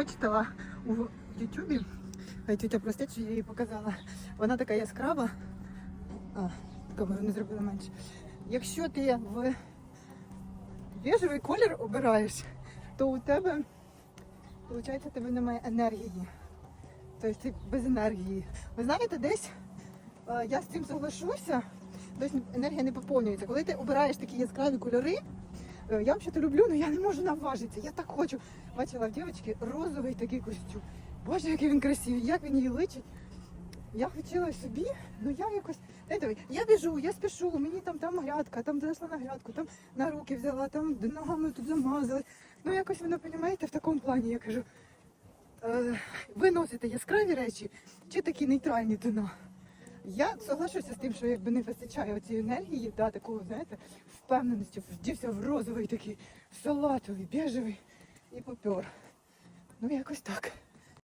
вичитала у Ютубі. Тютя простить, що я її показала. Вона така яскрава. А, камеру не зробила менше. Якщо ти в біжевий колір обираєш, то у тебе, виходить, у тебе немає енергії. Тобто ти без енергії. Ви знаєте, десь я з цим соглашуся, десь енергія не поповнюється. Коли ти обираєш такі яскраві кольори, я взагалі люблю, але я не можу наважитися. Я так хочу. Бачила в дівчинки розовий такий костюм. Боже, який він красивий, як він її личить. Я хотіла собі, ну я якось. Знаєте, я біжу, я спішу, мені там там грядка, там зайшла на грядку, там на руки взяла, там ногами тут замазали. Ну якось воно, розумієте, в такому плані я кажу. Е, ви носите яскраві речі чи такі нейтральні тона? Я соглашуся з тим, що якби не вистачає цієї енергії, да, такого, знаєте, впевненості, вдівся в розовий такий, салатовий, біжевий і попер. Ну якось так.